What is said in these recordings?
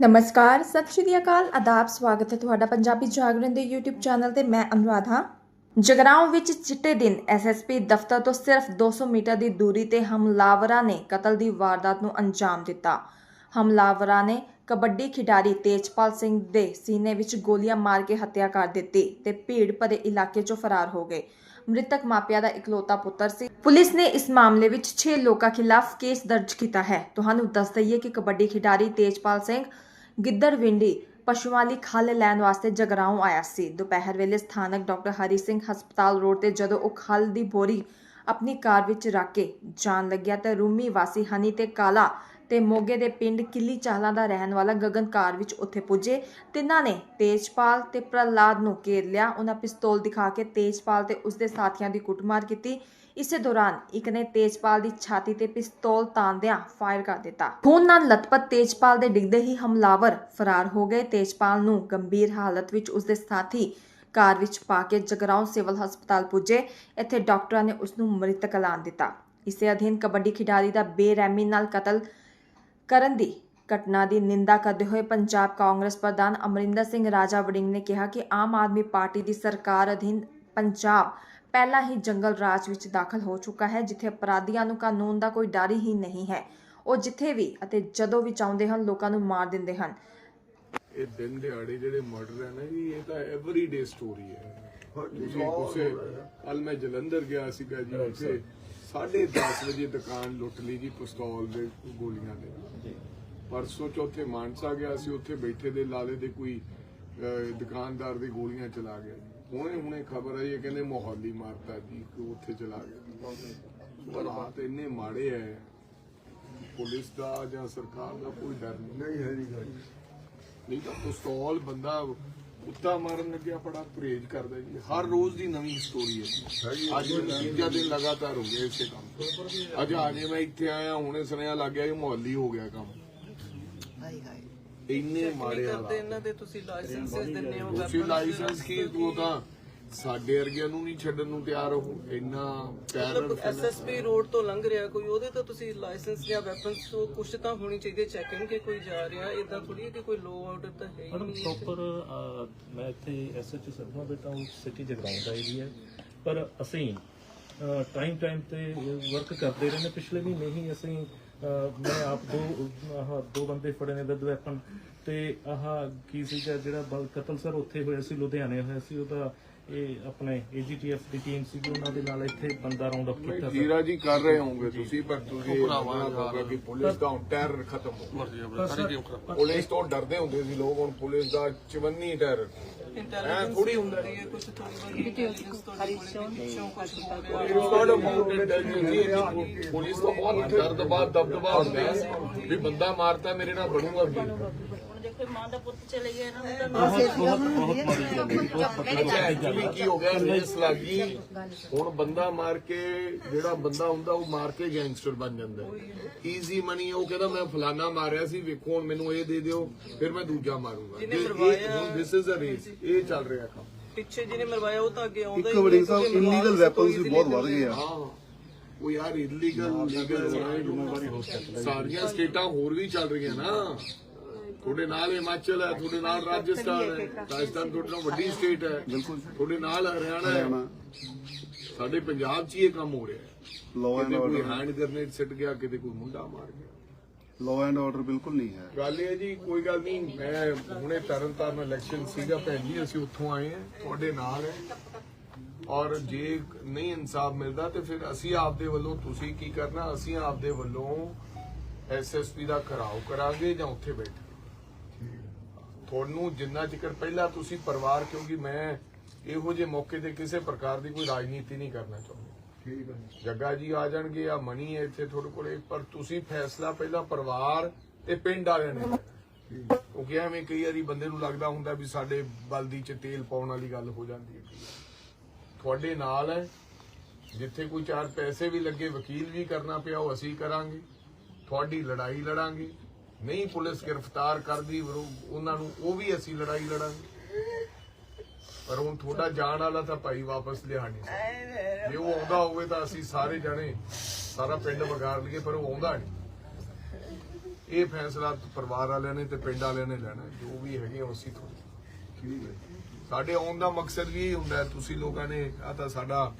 ਨਮਸਕਾਰ, ਸਤਿ ਸ਼੍ਰੀ ਅਕਾਲ, ਆਦਾਬ, ਸਵਾਗਤ ਹੈ ਤੁਹਾਡਾ ਪੰਜਾਬੀ ਜਾਗਰਣ ਦੇ YouTube ਚੈਨਲ ਤੇ ਮੈਂ ਅਨੁਰਾਧ। ਹਾਂ ਜਗਰਾਉਂ ਵਿੱਚ ਚਿੱਟੇ ਦਿਨ ਐਸਐਸਪੀ ਦਫ਼ਤਰ ਤੋਂ ਸਿਰਫ 200 ਮੀਟਰ ਦੀ ਦੂਰੀ ਤੇ ਹਮਲਾਵਰਾਂ ਨੇ ਕਤਲ ਦੀ ਵਾਰਦਾਤ ਨੂੰ ਅੰਜਾਮ ਦਿੱਤਾ। ਹਮਲਾਵਰਾਂ ਨੇ ਕਬੱਡੀ ਖਿਡਾਰੀ ਤੇਜਪਾਲ ਸਿੰਘ ਦੇ ਸੀਨੇ ਵਿੱਚ ਗੋਲੀਆਂ ਮਾਰ ਕੇ ਹੱਤਿਆ ਕਰ ਦਿੱਤੀ ਤੇ ਭੀੜ ਭਰੇ ਇਲਾਕੇ 'ਚੋਂ ਫਰਾਰ ਹੋ ਗਏ। ਮ੍ਰਿਤਕ ਮਾਪਿਆਂ ਦਾ ਇਕਲੌਤਾ ਪੁੱਤਰ ਸੀ। ਪੁਲਿਸ ਨੇ ਇਸ ਮਾਮਲੇ ਵਿੱਚ 6 ਲੋਕਾਂ ਖਿਲਾਫ ਕੇਸ ਦਰਜ ਕੀਤਾ ਹੈ। ਤੁਹਾਨੂੰ ਦੱਸ ਦਈਏ ਕਿ ਕਬੱਡੀ ਖਿਡਾਰੀ ਤੇਜਪਾਲ ਸਿੰਘ ਗਿੱਦੜਵਿੰਡੀ ਪਸ਼ੂਆਂ ਲਈ ਖਲ ਲੈਣ ਵਾਸਤੇ ਜਗਰਾਉਂ ਆਇਆ ਸੀ। ਦੁਪਹਿਰ ਵੇਲੇ ਸਥਾਨਕ ਡਾਕਟਰ ਹਰੀ ਸਿੰਘ ਹਸਪਤਾਲ ਰੋਡ ਤੇ ਜਦੋਂ ਉਹ ਖਲ ਦੀ ਬੋਰੀ ਆਪਣੀ ਕਾਰ ਵਿੱਚ ਰੱਖ ਕੇ ਜਾਣ ਲੱਗਿਆ ਤਾਂ ਰੂਮੀ ਵਾਸੀ ਹਨੀ ਤੇ ਕਾਲਾ ਤੇ ਮੋਗੇ ਦੇ ਪਿੰਡ ਕਿੱਲੀ ਚਾਹਲਾ ਦਾ ਰਹਿਣ ਵਾਲਾ ਗਗਨ ਕਾਰ ਵਿੱਚ ਉੱਥੇ ਪੁੱਜੇ। ਤਿੰਨਾਂ ਨੇ ਤੇਜਪਾਲ ਤੇ ਪ੍ਰਹਲਾਦ ਨੂੰ ਘੇਰ ਲਿਆ। ਉਹਨਾਂ ਪਿਸਤੌਲ ਦਿਖਾ ਕੇ ਤੇਜਪਾਲ ਤੇ ਉਸਦੇ ਸਾਥੀਆਂ ਦੀ ਕੁੱਟਮਾਰ ਕੀਤੀ। ਇਸੇ ਦੌਰਾਨ ਇੱਕ ਨੇ ਤੇਜਪਾਲ ਦੀ ਛਾਤੀ ਤੇ ਪਿਸਤੌਲ ਤਾਂਦਿਆਂ ਫਾਇਰ ਕਰ ਦਿੱਤਾ। ਖੂਨ ਨਾਲ ਲਤਪਤ ਤੇਜਪਾਲ ਦੇ ਡਿੱਗਦੇ ਹੀ ਹਮਲਾਵਰ ਫਰਾਰ ਹੋ ਗਏ। ਤੇਜਪਾਲ ਨੂੰ ਗੰਭੀਰ ਹਾਲਤ ਵਿੱਚ ਉਸਦੇ ਸਾਥੀ ਕਾਰ ਵਿੱਚ ਪਾ ਕੇ ਜਗਰਾਉਂ ਸਿਵਲ ਹਸਪਤਾਲ ਪੁੱਜੇ। ਇੱਥੇ ਡਾਕਟਰਾਂ ਨੇ ਉਸ ਨੂੰ ਮ੍ਰਿਤਕ ਐਲਾਨ ਦਿੱਤਾ। ਇਸੇ ਅਧੀਨ ਕਬੱਡੀ ਖਿਡਾਰੀ ਦਾ ਬੇਰਹਿਮੀ ਨਾਲ ਕਤਲ ਕਰਨ ਦੀ ਘਟਨਾ ਦੀ ਨਿੰਦਾ ਕਰਦੇ ਹੋਏ ਪੰਜਾਬ ਕਾਂਗਰਸ ਪ੍ਰਧਾਨ ਅਮਰਿੰਦਰ ਸਿੰਘ ਰਾਜਾ ਵੜਿੰਗ ਨੇ ਕਿਹਾ ਕਿ ਆਮ ਆਦਮੀ ਪਾਰਟੀ ਦੀ ਸਰਕਾਰ ਅਧੀਨ ਪੰਜਾਬ ਪਹਿਲਾਂ ਹੀ ਜੰਗਲ ਰਾਜ ਵਿੱਚ ਦਾਖਲ ਹੋ ਚੁੱਕਾ ਹੈ ਜਿੱਥੇ ਅਪਰਾਧੀਆਂ ਨੂੰ ਕਾਨੂੰਨ ਦਾ ਕੋਈ ਡਰ ਹੀ ਨਹੀਂ ਹੈ। ਉਹ ਜਿੱਥੇ ਵੀ ਅਤੇ ਜਦੋਂ ਵੀ ਚਾਹੁੰਦੇ ਹਨ ਲੋਕਾਂ ਨੂੰ ਮਾਰ ਦਿੰਦੇ ਹਨ। ਇਹ ਦਿਨ ਦਿਹਾੜੇ ਜਿਹੜੇ ਮਰਡਰ ਹੈ ਨਾ ਜੀ ਇਹ ਤਾਂ ਐਵਰੀਡੇ ਸਟੋਰੀ ਹੈ। ਤੁਸੀਂ ਉਸੇ ਕੱਲ ਮੈਂ ਜਲੰਧਰ ਗਿਆ ਸੀਗਾ ਜੀ ਉੱਥੇ 10:30 ਵਜੇ ਦੁਕਾਨ ਲੁੱਟ ਲਈ ਜੀ ਪਿਸਤੌਲ ਦੇ ਗੋਲੀਆਂ ਦੇ। ਪਰਸੋਂ ਚੌਥੇ ਮਾਨਸਾ ਗਿਆ ਸੀ ਉੱਥੇ ਬੈਠੇ ਦੇ ਲਾਲੇ ਦੇ ਕੋਈ ਦੁਕਾਨਦਾਰ ਦੇ ਗੋਲੀਆਂ ਚਲਾ ਗਿਆ ਜੀ। ਹੁਣੇ ਹੁਣੇ ਖਬਰ ਆਈ ਹੈ ਕਹਿੰਦੇ ਮੋਹਾਲੀ ਮਾਰਤਾ ਜੀ ਕਿ ਉੱਥੇ ਚਲਾ ਗਿਆ ਪਰ ਹਾਲਾਤ ਇੰਨੇ ਮਾੜੇ ਹੈ ਪੁਲਿਸ ਦਾ ਜਾਂ ਸਰਕਾਰ ਦਾ ਕੋਈ ਡਰ ਨਹੀਂ। ਹੈ ਨਹੀਂ ਤਾਂ ਪਿਸਤੌਲ ਬੰਦਾ ਕੁੱਤਾ ਮਾਰਨ ਲੱਗਿਆ ਬੜਾ ਪਰਹੇਜ ਕਰਦਾ ਜੀ। ਹਰ ਰੋਜ਼ ਦੀ ਨਵੀਂ ਸਟੋਰੀ ਹੈ। ਅੱਜ ਤੀਜਾ ਦਿਨ ਲਗਾਤਾਰ ਹੋ ਗਿਆ ਇਸੇ ਕੰਮ। ਅੱਜ ਆਜੇ ਮੈਂ ਇੱਥੇ ਆਇਆ ਹੁਣੇ ਸੁਣਿਆ ਲੱਗ ਗਿਆ ਕਿ ਮੁਹੱਲੀ ਹੋ ਗਿਆ ਕੰਮ। ਹਾਈ ਹਾਈ ਇੰਨੇ ਮਾੜੇ ਕਰਦੇ ਹਾਲਾਤ ਇਹਨਾਂ ਦੇ? ਤੁਸੀਂ ਲਾਇਸੈਂਸ ਦਿੰਦੇ ਹੋ ਤੁਸੀਂ ਲਾਇਸੈਂਸ ਕੀ ਉਹ ਤਾਂ ਸਾਡੇ ਵਰਗਿਆਂ ਨੂੰ ਨਹੀਂ ਛੱਡਣ ਨੂੰ ਤਿਆਰ ਹੋ। ਇੰਨਾ ਟੈਰਰ ਐਸਐਸਪੀ ਰੋਡ ਤੋਂ ਲੰਘ ਰਿਹਾ ਕੋਈ ਉਹਦੇ ਤਾਂ ਤੁਸੀਂ ਲਾਇਸੈਂਸ ਜਾਂ ਵੈਪਨਸ ਤੋਂ ਕੁਛ ਤਾਂ ਹੋਣੀ ਚਾਹੀਦੀ ਚੈਕਿੰਗ ਕਿ ਕੋਈ ਜਾ ਰਿਹਾ ਇਦਾਂ ਥੋੜੀ ਹੈ ਕਿ ਕੋਈ ਲੋ ਆਰਡਰ ਤਾਂ ਹੈ ਹੀ ਮੈਡਮ ਨਹੀਂ ਪ੍ਰੋਪਰ ਮੈਂ ਇੱਥੇ ਐਸਐਚਓ ਸਰਮਾ ਬੇਟਾ ਹੂੰ ਸਿਟੀ ਜਗਰਾਉਂ ਦਾ ਏਰੀਆ ਪਰ ਅਸੀਂ ਟਾਈਮ ਟਾਈਮ ਤੇ ਵਰਕ ਕਰਦੇ ਰਹੇ ਨੇ ਪਿਛਲੇ ਮਹੀਨੇ ਹੀ ਅਸੀਂ ਮੈਂ ਆਪ ਦੋ, ਆਹ ਦੋ ਬੰਦੇ ਫੜੇ ਨੇ ਵਿਦ ਵੈਪਨ ਤੇ ਆਹ ਕੀ ਸੀਗਾ ਜਿਹੜਾ ਬਲ ਕਤਲ ਸਰ ਉੱਥੇ ਹੋਇਆ ਸੀ, ਲੁਧਿਆਣੇ ਹੋਇਆ ਸੀ, ਉਹਦਾ ਇਹ ਆਪਣੇ ਏਜੀਟੀਐਫ ਦੀ ਟੀਮ ਸੀਗੀ ਉਹਨਾਂ ਦੇ ਨਾਲ ਇੱਥੇ ਬੰਦਾ ਰਾਉਂਡ ਅਪ ਕੀਤਾ ਸੀ ਜੀਰਾ ਜੀ ਕਰ ਰਹੇ ਹੋਵੋਗੇ ਤੁਸੀਂ ਪਰ ਤੁਸੀਂ ਭਰਾਵਾ ਹੋਗਾ ਕਿ ਪੁਲਿਸ ਦਾ ਹੁਣ ਟੈਰਰ ਖਤਮ ਹੋ ਗਿਆ। ਪੁਲਿਸ ਤੋਂ ਡਰਦੇ ਹੁੰਦੇ ਸੀ ਲੋਕ ਹੁਣ ਪੁਲਿਸ ਦਾ ਚਵੰਨੀ ਟੈਰਰ ਥੋੜੀ ਹੁੰਦਾ ਹੈ ਕੁਝ ਥੋੜੀ ਪੁਲਿਸ ਤੋਂ ਬਹੁਤ ਡਰ ਦਬਾ ਦਬਦਬਾ ਹੁੰਦਾ। ਵੀ ਬੰਦਾ ਮਾਰਤਾ ਮੇਰੇ ਨਾਲ ਬਣੂਗਾ ਕੀ ਹੁਣ ਦੇਖੋ ਮਾਂ ਦਾ ਪੁੱਤ ਚਲੇ ਗਿਆ ਨਾ ਉਹਦਾ ਬਹੁਤ ਬਹੁਤ ਬਹੁਤ ਮਾੜੀ ਗੱਲ ਹੈ। ਜੀ, ਬਹੁਤ ਪਤਾ ਐਕਚੁਅਲੀ ਕੀ ਹੋ ਗਿਆ ਰੇਸ ਲੱਗੀ ਹੁਣ ਬੰਦਾ ਮਾਰ ਕੇ ਜਿਹੜਾ ਬੰਦਾ ਹੁੰਦਾ ਉਹ ਮਾਰ ਕੇ ਗੈਂਗਸਟਰ ਬਣ ਜਾਂਦਾ ਈਜ਼ੀ ਮਨੀ ਉਹ ਕਹਿੰਦਾ ਮੈਂ ਫਲਾਨਾ ਮਾਰਿਆ ਸੀ ਵੇਖੋ ਹੁਣ ਮੈਨੂੰ ਇਹ ਦੇ ਦਿਓ ਫਿਰ ਮੈਂ ਦੂਜਾ ਮਾਰੂੰਗਾ। ਜਿਹਨੇ ਮਰਵਾਇਆ- ਦਿਸ ਇਜ਼ ਅ ਰੇਸ ਇਹ ਚੱਲ ਰਿਹਾ ਕੰਮ। ਪਿੱਛੇ ਜਿਹਨੇ ਮਰਵਾਇਆ ਉਹ ਤਾਂ ਅੱਗੇ ਆਉਂਦਾ ਇੱਕ ਹੀ ਵੜੀ ਨਹੀਂ, ਸਾਹਿਬ ਇਲੀਗਲ ਵੀ ਵੈਪਨਸ ਵੀ ਬਹੁਤ ਵੱਧ ਗਏ ਆ ਹਾਂ। ਉਹ ਯਾਰ ਇਲੀਗਲ ਲੀਗਲ ਸਾਰੀਆਂ ਸਟੇਟਾਂ ਹੋਰ ਵੀ ਚੱਲ ਰਹੀਆਂ ਨਾ। ਤੁਹਾਡੇ ਨਾਲ ਹਿਮਾਚਲ ਹੈ ਤੁਹਾਡੇ ਨਾਲ ਰਾਜਸਥਾਨ ਹੈ ਰਾਜਸਥਾਨ ਤੁਹਾਡੇ ਨਾਲ ਵੱਡੀ ਸਟੇਟ ਹੈ ਬਿਲਕੁਲ। ਤੁਹਾਡੇ ਨਾਲ ਹਰਿਆਣਾ ਹੈ। ਸਾਡੇ ਪੰਜਾਬ 'ਚ ਹੀ ਇਹ ਕੰਮ ਹੋ ਰਿਹਾ ਹੈ। ਲਾਅ ਐਂਡ ਕਿਤੇ ਕੋਈ ਆਰਡਰ ਹੈਂਡ ਗ੍ਰਨੇਡ ਸਿੱਟ ਗਿਆ ਕਿਤੇ ਕੋਈ ਮੁੰਡਾ ਮਾਰ ਗਿਆ। ਲਾਅ ਐਂਡ ਆਰਡਰ ਬਿਲਕੁਲ ਨਹੀਂ ਹੈ। ਗੱਲ ਇਹ ਜੀ ਕੋਈ ਗੱਲ ਨਹੀਂ ਮੈਂ ਹੁਣੇ ਤਰਨ ਤਾਰਨ ਇਲੈਕਸ਼ਨ ਸੀਗਾ ਭੈਣ ਜੀ ਅਸੀਂ ਉੱਥੋਂ ਆਏ ਹਾਂ ਤੁਹਾਡੇ ਨਾਲ ਹੈ। ਔਰ ਜੇ ਨਹੀਂ ਇਨਸਾਫ ਮਿਲਦਾ ਤੇ ਫਿਰ ਅਸੀਂ ਆਪਦੇ ਵੱਲੋਂ ਤੁਸੀਂ ਕੀ ਕਰਨਾ ਅਸੀਂ ਆਪਦੇ ਵੱਲੋਂ ਐਸਐਸਪੀ ਦਾ ਘਰਾਓ ਕਰਾਂਗੇ ਜਾਂ ਉੱਥੇ ਬੈਠੇ। ਤੁਹਾਨੂੰ ਜਿੰਨਾ ਚਿਕਰ ਪਹਿਲਾਂ ਤੁਸੀਂ ਪਰਿਵਾਰ ਕਿਉਂਕਿ ਮੈਂ ਇਹੋ ਜਿਹੇ ਮੌਕੇ ਤੇ ਕਿਸੇ ਪ੍ਰਕਾਰ ਦੀ ਕੋਈ ਰਾਜਨੀਤੀ ਨਹੀਂ ਕਰਨਾ ਚਾਹੁੰਦਾ। ਠੀਕ ਹੈ ਜੱਗਾ ਜੀ ਆ ਜਾਣਗੇ ਆ ਮਣੀ ਹੈ ਇੱਥੇ ਤੁਹਾਡੇ ਕੋਲੇ ਪਰ ਤੁਸੀਂ ਫੈਸਲਾ ਪਹਿਲਾਂ ਪਰਿਵਾਰ ਤੇ ਪਿੰਡ ਵਾਲਿਆਂ ਨੇ। ਕਿਉਂਕਿ ਐਵੇਂ ਕਈ ਵਾਰੀ ਬੰਦੇ ਨੂੰ ਲੱਗਦਾ ਹੁੰਦਾ ਵੀ ਸਾਡੇ ਬਲਦੀ ਚ ਤੇਲ ਪਾਉਣ ਵਾਲੀ ਗੱਲ ਹੋ ਜਾਂਦੀ ਹੈ। ਤੁਹਾਡੇ ਨਾਲ ਹੈ ਜਿੱਥੇ ਕੋਈ ਚਾਰ ਪੈਸੇ ਵੀ ਲੱਗੇ ਵਕੀਲ ਵੀ ਕਰਨਾ ਪਿਆ ਉਹ ਅਸੀਂ ਕਰਾਂਗੇ। ਤੁਹਾਡੀ ਲੜਾਈ ਲੜਾਂਗੇ। ਨਹੀਂ ਪੁਲਿਸ ਗ੍ਰਿਫਤਾਰ ਕਰਦੀ ਉਹਨਾਂ ਨੂੰ ਉਹ ਵੀ ਅਸੀਂ ਲੜਾਈ ਲੜਾਂਗੇ। ਪਰ ਹੁਣ ਤੁਹਾਡਾ ਜਾਣ ਵਾਲਾ ਤਾਂ ਭਾਈ ਵਾਪਸ ਲਿਆ ਨਹੀਂ ਜੇ ਉਹ ਆਉਂਦਾ ਹੋਵੇ ਤਾਂ ਅਸੀਂ ਸਾਰੇ ਜਣੇ ਸਾਰਾ ਪਿੰਡ ਵਗਾਰ ਲਈਏ ਪਰ ਉਹ ਆਉਂਦਾ ਨਹੀਂ। ਇਹ ਫੈਸਲਾ ਪਰਿਵਾਰ ਵਾਲਿਆਂ ਨੇ ਤੇ ਪਿੰਡ ਵਾਲਿਆਂ ਨੇ ਲੈਣਾ। ਜੋ ਵੀ ਹੈਗੇ ਆ, ਅਸੀਂ ਥੋੜੀ ਸਾਡੇ ਆਉਣ ਦਾ ਮਕਸਦ ਵੀ ਇਹ ਹੁੰਦਾ ਤੁਸੀਂ ਲੋਕਾਂ ਨੇ ਆ ਤਾਂ ਸਾਡਾ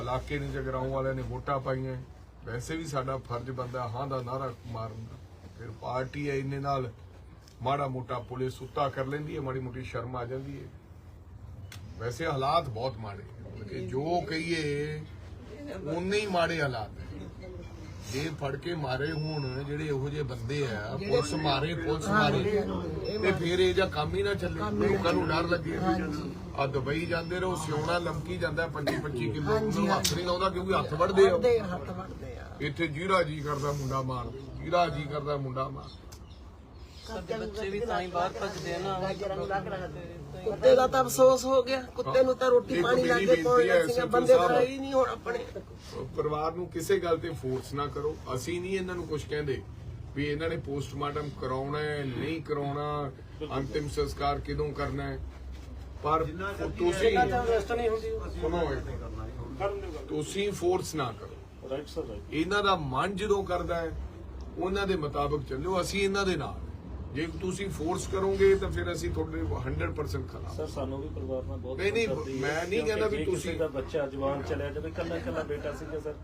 ਇਲਾਕੇ ਨੂੰ ਜਗਰਾਉਂ ਵਾਲਿਆਂ ਨੇ ਵੋਟਾਂ ਪਾਈਆਂ ਵੈਸੇ ਵੀ ਸਾਡਾ ਫਰਜ਼ ਬੰਦਾ ਹਾਂ ਦਾ ਨਾਰਾ ਮਾਰਨ ਦਾ। ਫਿਰ ਪਾਰਟੀ ਹੈ ਇਹਨੇ ਨਾਲ ਮਾੜਾ ਮੋਟਾ ਪੁਲਿਸ ਸੁੱਤਾ ਕਰ ਲੈਂਦੀ ਹੈ ਮਾੜੀ ਮੋਟੀ ਸ਼ਰਮ ਆ ਜਾਂਦੀ ਹੈ। ਵੈਸੇ ਹਾਲਾਤ ਬਹੁਤ ਮਾੜੇ ਕਿ ਜੋ ਕਹੀਏ ਉਨੇ ਹੀ ਮਾੜੇ ਹਾਲਾਤ ਹੈ। ਜੇ ਫੜ ਕੇ ਮਾਰੇ ਹੋਣ ਜਿਹੜੇ ਇਹੋ ਜਿਹੇ ਬੰਦੇ ਆ ਪੁਲਿਸ ਮਾਰੇ ਪੁਲਿਸ ਮਾਰੇ ਤੇ ਫਿਰ ਇਹ ਜਾਂ ਕੰਮ ਹੀ ਨਾ ਚੱਲੇ। ਲੋਕਾਂ ਨੂੰ ਡਰ ਲੱਗੇ। ਆ ਦੁਬਈ ਜਾਂਦੇ ਰਹੋ ਸਿਉਣਾ ਲਮਕੀ ਜਾਂਦਾ 25 25 ਕਿਲੋ ਨੂੰ ਹੱਥ ਨਹੀਂ ਲਾਉਂਦਾ ਕਿਉਂਕਿ ਹੱਥ ਵੜਦੇ ਆ। ਹੱਥ ਵੜਦੇ ਆ। ਇੱਥੇ ਜੀਰਾ ਜੀ ਕਰਦਾ ਮੁੰਡਾ ਮਾਰ ਜੀਰਾ ਜੀ ਕਰਦਾ ਮੁੰਡਾ ਮਾਰ ਸਾਡੇ ਬੱਚੇ ਵੀ ਤਾਂ ਹੀ ਬਾਹਰ ਭੱਜਦੇ ਆ ਨਾ। ਕੁੱਤੇ ਦਾ ਤਾਂ ਅਫਸੋਸ ਹੋ ਗਿਆ ਕੁੱਤੇ ਨੂੰ ਤਾਂ ਰੋਟੀ ਪਾਣੀ ਲਾਗੇ ਬੇਨਤੀ ਪਾਉਣਾ SHO ਬੰਦੇ ਹੀ ਨਹੀਂ ਹੁਣ ਆਪਣੇ। ਪਰਿਵਾਰ ਨੂੰ ਕਿਸੇ ਗੱਲ ਤੇ ਫੋਰਸ ਨਾ ਕਰੋ ਅਸੀਂ ਨਹੀਂ ਇਹਨਾਂ ਨੂੰ ਕੁਝ ਕਹਿੰਦੇ ਵੀ ਇਹਨਾਂ ਨੇ ਪੋਸਟਮਾਰਟਮ ਕਰਾਉਣਾ ਹੈ ਨਹੀਂ ਕਰਾਉਣਾ ਅੰਤਿਮ ਸੰਸਕਾਰ ਕਿਦੋਂ ਕਰਨਾ ਹੈ। ਪਰ ਤੁਸੀਂ। ਤੁਸੀਂ ਫੋਰਸ ਨਾ ਕਰੋ। ਰਾਈਟ ਸਰ ਰਾਈਟ ਇਹਨਾਂ ਦਾ ਮਨ ਜਦੋਂ ਕਰਦਾ ਹੈ ਉਹਨਾਂ ਦੇ ਮੁਤਾਬਕ ਚੱਲੋ ਅਸੀਂ ਇਹਨਾਂ ਦੇ ਨਾਲ ਜੇ ਤੁਸੀਂ ਫੋਰਸ ਕਰੋਗੇ ਤਾਂ ਫਿਰ ਅਸੀਂ ਤੁਹਾਡੇ 100% ਖਿਲਾਫ ਸਰ ਸਾਨੂੰ ਵੀ ਪਰਿਵਾਰ ਨਾਲ ਬਹੁਤ ਨਹੀਂ, ਨਹੀਂ, ਮੈਂ ਨਹੀਂ ਕਹਿੰਦਾ ਵੀ ਤੁਸੀਂ- ਦਾ ਬੱਚਾ ਜਵਾਨ ਚਲਿਆ ਜਾਵੇ ਕੱਲਾ ਕੱਲਾ ਬੇਟਾ ਸੀਗਾ ਸਰ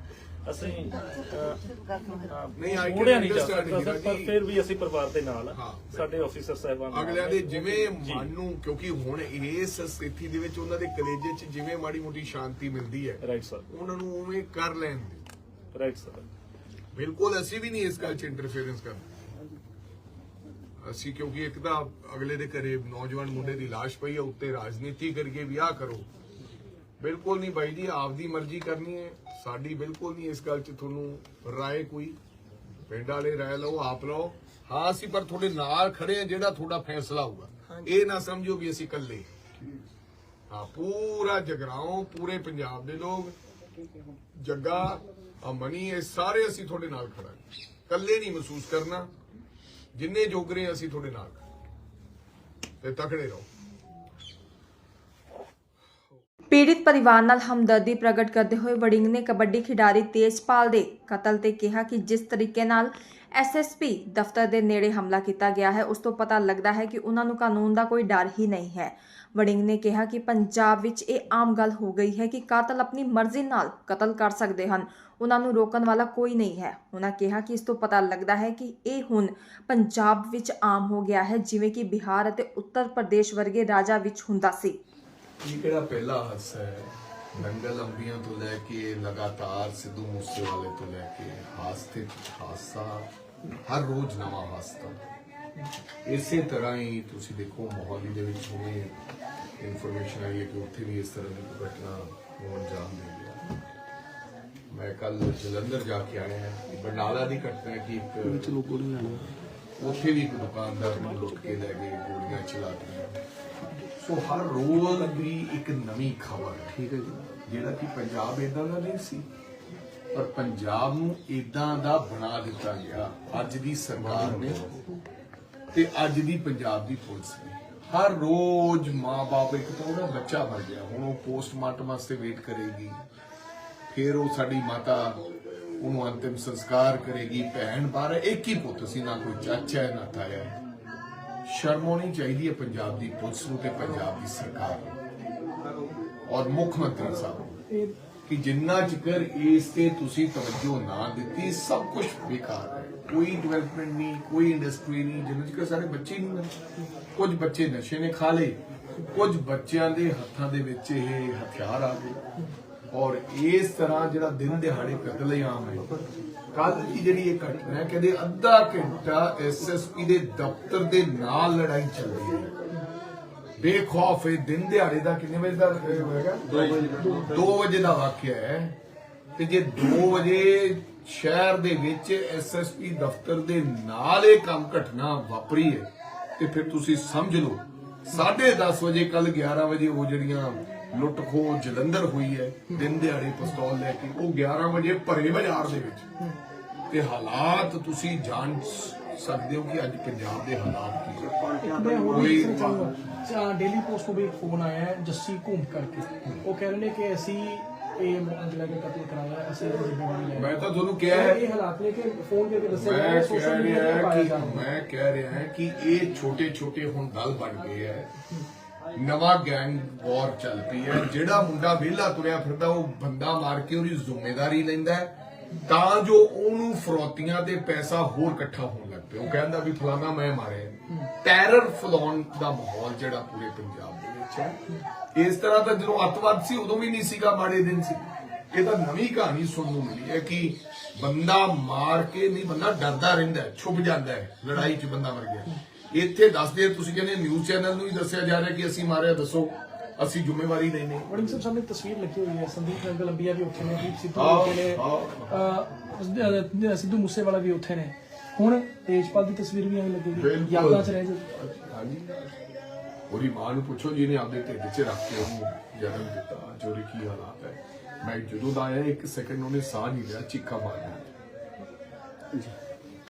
ਅਸੀਂ ਨਹੀਂ, can ਮੋੜਿਆ ਨਹੀਂ ਸਰ ਪਰ। ਫਿਰ ਵੀ ਅਸੀਂ ਪਰਿਵਾਰ ਦੇ ਨਾਲ ਸਾਡੇ ਆਫੀਸਰ ਸਾਹਿਬਾਨ ਅਗਲਿਆਂ ਦੇ। ਜਿਵੇਂ। ਮਨ ਨੂੰ ਕਿਉਂਕਿ ਹੁਣ ਇਸ ਸਥਿਤੀ ਦੇ ਵਿੱਚ ਉਹਨਾਂ ਦੇ ਕਲੇਜੇ 'ਚ ਜਿਵੇਂ ਮਾੜੀ ਮੋਟੀ ਸ਼ਾਂਤੀ ਮਿਲਦੀ ਹੈ ਰਾਈਟ ਸਰ ਉਹਨਾਂ ਨੂੰ ਉਵੇਂ ਕਰ ਲੈਣ ਦਿਓ ਰਾਈਟ ਸਰ ਬਿਲਕੁਲ ਅਸੀਂ ਵੀ ਨਹੀਂ ਇਸ ਗੱਲ 'ਚ ਇੰਟਰਫੇਰੈਂਸ ਕਰਦੇ। ਅਸੀਂ ਕਿਉਂਕਿ ਇੱਕ ਤਾਂ ਅਗਲੇ ਦੇ ਘਰੇ ਨੌਜਵਾਨ ਮੁੰਡੇ ਦੀ ਲਾਸ਼ ਪਈ ਹੈ ਉੱਤੇ ਰਾਜਨੀਤੀ ਕਰਕੇ ਵਿਆਹ ਕਰੋ। ਬਿਲਕੁਲ ਨਹੀਂ ਬਾਈ ਜੀ ਆਪਦੀ ਮਰਜ਼ੀ ਕਰਨੀ ਹੈ। ਸਾਡੀ ਬਿਲਕੁਲ ਨਹੀਂ ਇਸ ਗੱਲ 'ਚ ਤੁਹਾਨੂੰ ਰਾਏ ਕੋਈ। ਪਿੰਡ ਵਾਲੇ ਰਾਏ ਲਓ ਆਪ ਲਓ। ਹਾਂ ਅਸੀਂ ਪਰ ਤੁਹਾਡੇ ਨਾਲ ਖੜੇ ਆ ਜਿਹੜਾ ਤੁਹਾਡਾ ਫੈਸਲਾ ਹੋਊਗਾ। ਇਹ ਨਾ ਸਮਝੋ ਵੀ ਅਸੀਂ ਇਕੱਲੇ ਹਾਂ ਪੂਰਾ ਜਗਰਾਉਂ ਪੂਰੇ ਪੰਜਾਬ ਦੇ ਲੋਕ। ਜੱਗਾ ਅਮਨੀ, ਇਹ ਸਾਰੇ ਅਸੀਂ ਤੁਹਾਡੇ ਨਾਲ ਖੜਾਂਗੇ। ਇਕੱਲੇ ਨਹੀਂ ਮਹਿਸੂਸ ਕਰਨਾ। ਜਿੰਨੇ ਜੋਗਰੇ ਅਸੀਂ ਤੁਹਾਡੇ ਨਾਲ ਤੇ ਤਕੜੇ ਰਹੋ। ਪੀੜਿਤ ਪਰਿਵਾਰ ਨਾਲ ਹਮਦਰਦੀ ਪ੍ਰਗਟ ਕਰਦੇ ਹੋਏ ਵੜਿੰਗ ਨੇ ਕਬੱਡੀ ਖਿਡਾਰੀ ਤੇਜਪਾਲ ਦੇ ਕਤਲ ਤੇ ਕਿਹਾ ਕਿ ਜਿਸ ਤਰੀਕੇ ਨਾਲ ਐਸਐਸਪੀ ਦਫ਼ਤਰ ਦੇ ਨੇੜੇ ਹਮਲਾ ਕੀਤਾ ਗਿਆ ਹੈ। ਉਸ ਤੋਂ ਪਤਾ ਲੱਗਦਾ ਹੈ ਕਿ ਉਹਨਾਂ ਨੂੰ ਕਾਨੂੰਨ ਦਾ ਕੋਈ ਡਰ ਹੀ ਨਹੀਂ ਹੈ। ਵੜਿੰਗ ਨੇ ਕਿਹਾ ਕਿ ਪੰਜਾਬ ਵਿੱਚ ਇਹ ਆਮ ਗੱਲ ਹੋ ਗਈ ਹੈ ਕਿ ਕਾਤਲ ਆਪਣੀ ਮਰਜ਼ੀ ਨਾਲ ਕਤਲ ਕਰ ਸਕਦੇ ਹਨ। ਉਹਨਾਂ ਨੂੰ ਰੋਕਣ ਵਾਲਾ ਕੋਈ ਨਹੀਂ ਹੈ। ਉਹਨਾਂ ਕਿਹਾ ਕਿ ਇਸ ਤੋਂ ਪਤਾ ਲੱਗਦਾ ਹੈ ਕਿ ਇਹ ਹੁਣ ਪੰਜਾਬ ਵਿੱਚ ਆਮ ਹੋ ਗਿਆ ਹੈ, ਜਿਵੇਂ ਕਿ ਬਿਹਾਰ ਅਤੇ ਉੱਤਰ ਪ੍ਰਦੇਸ਼ ਵਰਗੇ ਰਾਜਾਂ ਵਿੱਚ ਹੁੰਦਾ ਸੀ। ਇਹ ਕਿਹੜਾ ਪਹਿਲਾ ਹਾਦਸਾ ਹੈ? ਨੰਗਲ ਅੰਬੀਆਂ ਤੋਂ ਲੈ ਕੇ ਲਗਾਤਾਰ ਸਿੱਧੂ ਮੂਸੇਵਾਲੇ ਤੋਂ ਲੈ ਕੇ ਹਾਦਸੇ ਹਾਦਸਾ ਹਰ ਰੋਜ਼ ਨਵਾਂ ਹਾਦਸਾ ਇਸੇ ਤਰ੍ਹਾਂ ਹੀ ਤੁਸੀਂ ਦੇਖੋ ਮੋਹਾਲੀ ਦੇ ਵਿੱਚ ਹੁਣੇ ਇਨਫੋਰਮੇਸ਼ਨ ਆਈ ਹੈ ਕਿ ਉੱਥੇ ਵੀ ਇਸ ਤਰ੍ਹਾਂ ਦੀ ਘਟਨਾ ਹੋਣ ਜਾ ਰਹੀ ਹੈ। ਮੈਂ ਕੱਲ ਜਲੰਧਰ ਜਾ ਕੇ ਆਇਆ ਹਾਂ। ਬਰਨਾਲਾ ਦੀ ਘਟਨਾ ਕਿ ਇੱਕ ਉੱਥੇ ਵੀ ਇੱਕ ਦੁਕਾਨਦਾਰ ਨੂੰ ਲੁੱਟ ਕੇ ਲੈ ਗਏ ਗੋਲੀਆਂ ਚਲਾ ਦਿੱਤੀਆਂ। ਸੋ ਹਰ ਰੋਜ਼ ਦੀ ਇੱਕ ਨਵੀਂ ਖਬਰ ਠੀਕ ਹੈ ਜੀ। ਜਿਹੜਾ ਕਿ ਪੰਜਾਬ ਇਦਾਂ ਦਾ ਨਹੀਂ ਸੀ ਪਰ ਪੰਜਾਬ ਨੂੰ ਇਦਾਂ ਦਾ ਬਣਾ ਦਿੱਤਾ ਗਿਆ। ਅੱਜ ਦੀ ਸਰਕਾਰ ਨੇ ਤੇ ਅੱਜ ਦੀ ਪੰਜਾਬ ਦੀ ਪੁਲਿਸ ਨੇ। ਹਰ ਰੋਜ਼ ਮਾਂ-ਬਾਪ ਇੱਕ ਤਾਂ ਉਹਦਾ ਬੱਚਾ ਮਰ ਗਿਆ ਹੁਣ ਉਹ ਪੋਸਟਮਾਰਟਮ ਵਾਸਤੇ ਵੇਟ ਕਰੇਗੀ। ਫਿਰ ਉਹ ਸਾਡੀ ਮਾਤਾ ਉਹਨੂੰ ਅੰਤਿਮ ਸੰਸਕਾਰ ਕਰੇਗੀ ਭੈਣ ਬਾਰੇ। ਇੱਕ ਹੀ ਪੁੱਤ ਸੀ? ਨਾ ਕੋਈ ਚਾਚਾ ਹੈ, ਨਾ ਤਾਇਆ ਹੈ। ਸ਼ਰਮ ਹੋਣੀ ਚਾਹੀਦੀ ਹੈ ਪੰਜਾਬ ਦੀ ਪੁਲਿਸ ਨੂੰ ਤੇ ਪੰਜਾਬ ਦੀ ਸਰਕਾਰ ਨੂੰ। ਔਰ ਮੁੱਖ ਮੰਤਰੀ ਸਾਹਿਬ ਨੂੰ ਕਿ ਜਿੰਨਾ ਚਿਰ ਇਸ ਤੇ ਤੁਸੀਂ ਤਵੱਜੋ ਨਾ ਦਿੱਤੀ, ਸਭ ਕੁਝ ਬੇਕਾਰ ਹੈ। ਕੋਈ ਡਿਵੈਲਪਮੈਂਟ ਨਹੀਂ, ਕੋਈ ਇੰਡਸਟਰੀ ਨਹੀਂ, ਜਿੰਨਾ ਚਿਕਰ ਸਾਡੇ ਬੱਚੇ ਨਹੀਂ ਬਣੇ ਕੁਝ ਬੱਚੇ ਨਸ਼ੇ ਨੇ ਖਾ ਲਏ, ਕੁਝ ਬੱਚਿਆਂ ਦੇ ਹੱਥਾਂ ਦੇ ਵਿੱਚ ਇਹ ਹਥਿਆਰ ਆ ਗਏ। ਔਰ ਇਸ ਤਰ੍ਹਾਂ ਜਿਹੜਾ ਦਿਨ ਦਿਹਾੜੇ ਕਤਲੇਆਮ ਹੈ ਕੱਲ ਦੀ ਜਿਹੜੀ ਇਹ ਘਟਨਾ ਹੈ ਕਹਿੰਦੇ ਅੱਧਾ ਘੰਟਾ ਐਸਐਸਪੀ ਦੇ ਦਫ਼ਤਰ ਦੇ ਨਾਲ ਲੜਾਈ ਚੱਲ ਰਹੀ ਹੈ। ਬੇਖੌਫ ਇਹ ਦਿਨ ਦਿਹਾੜੇ ਦਾ ਕਿੰਨੇ ਵਜੇ ਦਾ ਹੋਏਗਾ 2 ਵਜੇ 2 ਵਜੇ ਦਾ ਵਾਕਿਆ ਹੈ। ਤੇ ਜੇ 2 ਵਜੇ ਸ਼ਹਿਰ ਦੇ ਵਿੱਚ ਐਸਐਸਪੀ ਦਫ਼ਤਰ ਦੇ ਨਾਲ ਇਹ ਕੰਮ ਘਟਨਾ ਵਾਪਰੀ ਹੈ ਤੇ ਫਿਰ ਤੁਸੀਂ ਸਮਝ ਲਓ 10:30 ਵਜੇ ਕੱਲ 11 ਵਜੇ ਉਹ ਜਿਹੜੀਆਂ ਲੁੱਟ ਖੋਹ ਜਲੰਧਰ ਹੋਈ ਹੈ ਦਿਨ ਦਿਹਾੜੇ ਪਿਸਤੌਲ ਲੈ ਕੇ ਉਹ 11 ਵਜੇ ਭਰੇ ਬਾਜ਼ਾਰ ਦੇ ਵਿੱਚ। ਤੇ ਹਾਲਾਤ ਤੁਸੀਂ ਜਾਣ ਸਕਦੇ ਹੋ ਕਿ ਅੱਜ ਪੰਜਾਬ ਦੇ ਹਾਲਾਤ ਕੀ ਹੈ ਕੋਈ- ਡੇਲੀ ਪੋਸਟ ਤੋਂ ਵੀ ਫੋਨ ਆਇਆ ਹੈ ਜੱਸੀ ਘੂਮ ਕਰਕੇ। ਉਹ ਕਹਿ ਰਹੇ ਨੇ ਕਿ ਅਸੀਂ ਇਹ ਜਿਹੜਾ ਕਿ ਕਤਲ ਕਰਾਇਆ ਅਸੀਂ ਜ਼ਿੰਮੇਵਾਰੀ ਲੈ ਮੈਂ ਤਾਂ ਤੁਹਾਨੂੰ ਕਿਹਾ ਹੈ ਇਹ ਹਾਲਾਤ ਨੇ ਕਿ ਫੋਨ ਕਰਕੇ ਦੱਸਿਆ ਮੈਂ ਸੋਸ਼ਲ ਕਹਿ ਮੀਡੀਆ ਤੇ ਰਿਹਾ ਪਾਇਆ ਕਿ ਜਾ ਮੈਂ ਕਹਿ ਰਿਹਾ ਕਿ ਇਹ ਛੋਟੇ ਛੋਟੇ ਹੁਣ ਦਲ ਬਣ ਗਏ ਹੈ। ਨਵਾਂ ਗੈਂਗ ਵਾਰ ਚੱਲ ਪਈ ਹੈ। ਜਿਹੜਾ ਮੁੰਡਾ ਵਿਹਲਾ ਤੁਰਿਆ ਫਿਰਦਾ, ਉਹ ਬੰਦਾ ਮਾਰ ਕੇ ਉਹਦੀ ਜ਼ਿੰਮੇਵਾਰੀ ਲੈਂਦਾ ਤਾਂ ਜੋ ਉਹਨੂੰ ਫਰੋਤੀਆਂ ਤੇ ਪੈਸਾ ਹੋਰ ਇਕੱਠਾ ਹੋਣ ਲੱਗ ਪਿਆ ਉਹ ਕਹਿੰਦਾ ਵੀ ਫਲਾਣਾ ਮੈਂ ਮਾਰਿਆ। ਟੈਰਰ ਫਲਾਉਣ ਦਾ ਮਾਹੌਲ ਜਿਹੜਾ ਪੂਰੇ ਪੰਜਾਬ ਦੇ ਵਿੱਚ ਹੈ। ਇਸ ਤਰ੍ਹਾਂ ਤਾਂ ਜਦੋਂ ਅੱਤਵਾਦ ਸੀ, ਉਦੋਂ ਵੀ ਨਹੀਂ ਸੀਗਾ ਮਾੜੇ ਦਿਨ ਸੀ। ਇਹ ਤਾਂ ਨਵੀਂ ਕਹਾਣੀ ਸੁਣਨ ਨੂੰ ਮਿਲੀ ਹੈ ਕਿ ਬੰਦਾ ਮਾਰ ਕੇ ਨਹੀਂ, ਬੰਦਾ ਡਰਦਾ ਰਹਿੰਦਾ ਛੁਪ ਜਾਂਦਾ ਹੈ, ਲੜਾਈ 'ਚ ਬੰਦਾ ਮਰ ਗਿਆ। ਇੱਥੇ ਦੱਸਦੇ ਤੁਸੀਂ ਕਹਿੰਦੇ ਨਿਊਜ਼ ਚੈਨਲ ਨੂੰ ਹੀ ਦੱਸਿਆ ਜਾ ਰਿਹਾ ਕਿ ਅਸੀਂ ਮਾਰਿਆ ਦੱਸੋ ਅਸੀਂ ਜ਼ਿੰਮੇਵਾਰੀ ਲੈਨੇ ਵੜਿੰਗ ਸਾਹਿਬ ਸਾਹਮਣੇ ਤਸਵੀਰ ਲੱਗੀ ਹੋਈ ਹੈ ਸੰਦੀਪ ਗਲੰਬੀਆ ਵੀ ਉੱਥੇ ਨੇ ਦੀਪ ਸਿੱਧੂ ਉੱਥੇ ਨੇ ਸਿੱਧੂ ਮੂਸੇਵਾਲਾ ਵੀ ਉੱਥੇ ਨੇ। ਹੁਣ ਤੇਜਪਾਲ ਦੀ ਤਸਵੀਰ ਵੀ ਐਂ ਲੱਗੇਗੀ ਯਾਦਾਂ 'ਚ ਰਹਿ ਜਾਊਗੀ ਹਾਂਜੀ। ਉਹਦੀ ਮਾਂ ਨੂੰ ਪੁੱਛੋ ਜਿਹਨੇ ਆਪਦੇ ਢਿੱਡ 'ਚ ਰੱਖ ਕੇ ਉਹਨੂੰ ਜਨਮ ਦਿੱਤਾ ਉਹਦੇ ਕੀ ਹਾਲਾਤ ਹੈ। ਮੈਂ ਜਦੋਂ ਦਾ ਆਇਆ ਇੱਕ ਸੈਕਿੰਡ ਉਹਨੇ ਸਾਹ ਨਹੀਂ ਲਿਆ ਚੀਖਾ ਮਾਰਦਾ